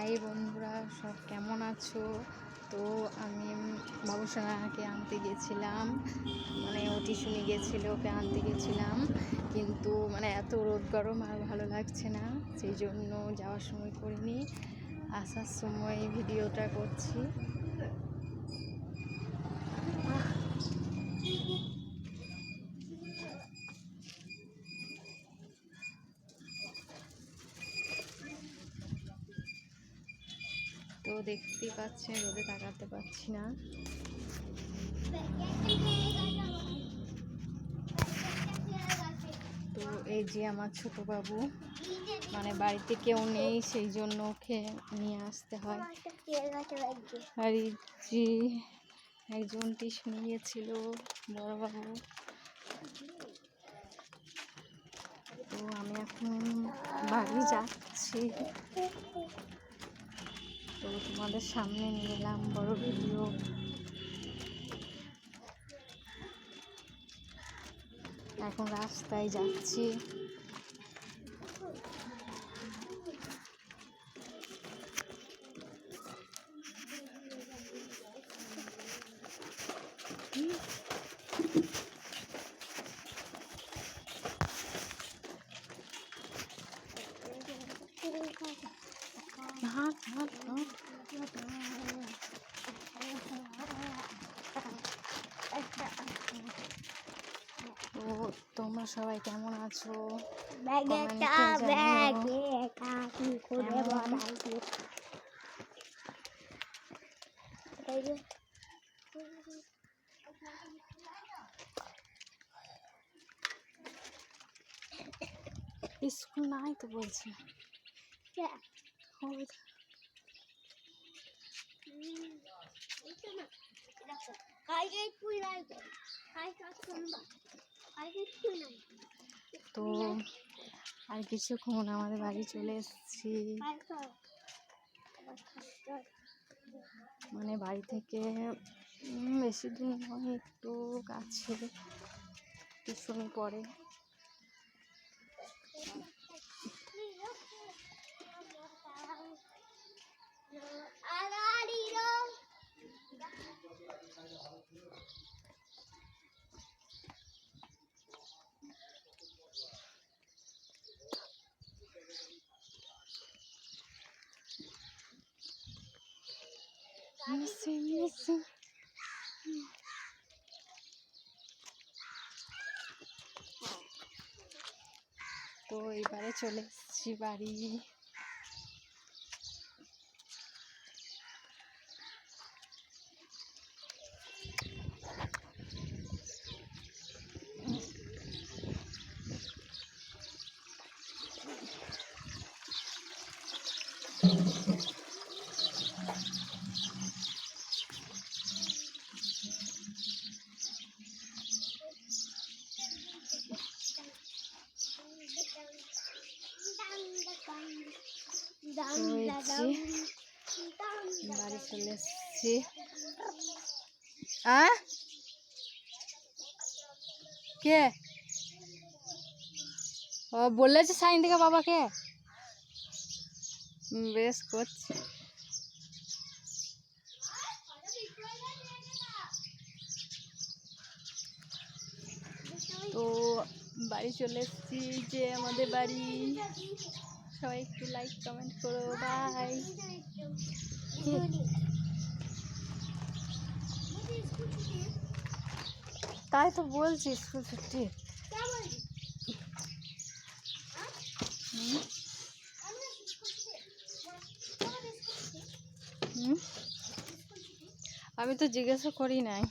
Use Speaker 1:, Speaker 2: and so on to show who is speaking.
Speaker 1: High বন্ধুরা, সব কেমন আছো? তো আমি বাবুসোনাকে আনতে গেছিলাম। মানে ও টিউশনি গেছিল, ওকে আনতে গেছিলাম। কিন্তু মানে এত রোদ গরম আর ভালো লাগছে না, সেই জন্য যাওয়ার সময় করিনি। আসার সময় ভিডিওটা করছি। তো দেখতেই পাচ্ছেন, রোদে তাকাতে পারছি না। তো এই যে আমার ছোট বাবু মানে বাড়িতে কেউ নেই, সেই জন্য ওকে নিয়ে আসতে হয়। আর যে একজন টিউশন গিয়েছিল বড়বাবু তো আমি এখন বাড়ি যাচ্ছি। তো তোমাদের সামনে নিয়ে এলাম বড় ভিডিও এখন রাস্তায় যাচ্ছি। হাঁট হাঁট হাঁট তো তোমরা সবাই কেমন? আছো স্কুল নাই তো বলছি
Speaker 2: হ্যাঁ,
Speaker 1: ওই
Speaker 2: কালকে তুই নাই কালকে শুনবা কালকে তুই নাই
Speaker 1: তো আর কিছুক্ষণ আমাদের বাড়ি চলে এসেছি। মানে বাড়ি থেকে বেশি দিন হয় একটু কাছে টিউশনি পড়ে মিসি মিসি তো এবারে চলে এসেছি বাড়ি বাড়ি চলে এসেছি। আ? কে? ও বলেছে সাইন থেকে বাবাকে। বেশ করছে। তো বাড়ি চলে এসেছি যে আমাদের বাড়ি। সবাই একটু লাইক কমেন্ট করো বাই তাই তো বলছি স্কুল ছুটি। আমি তো জিজ্ঞাসা করি নাই।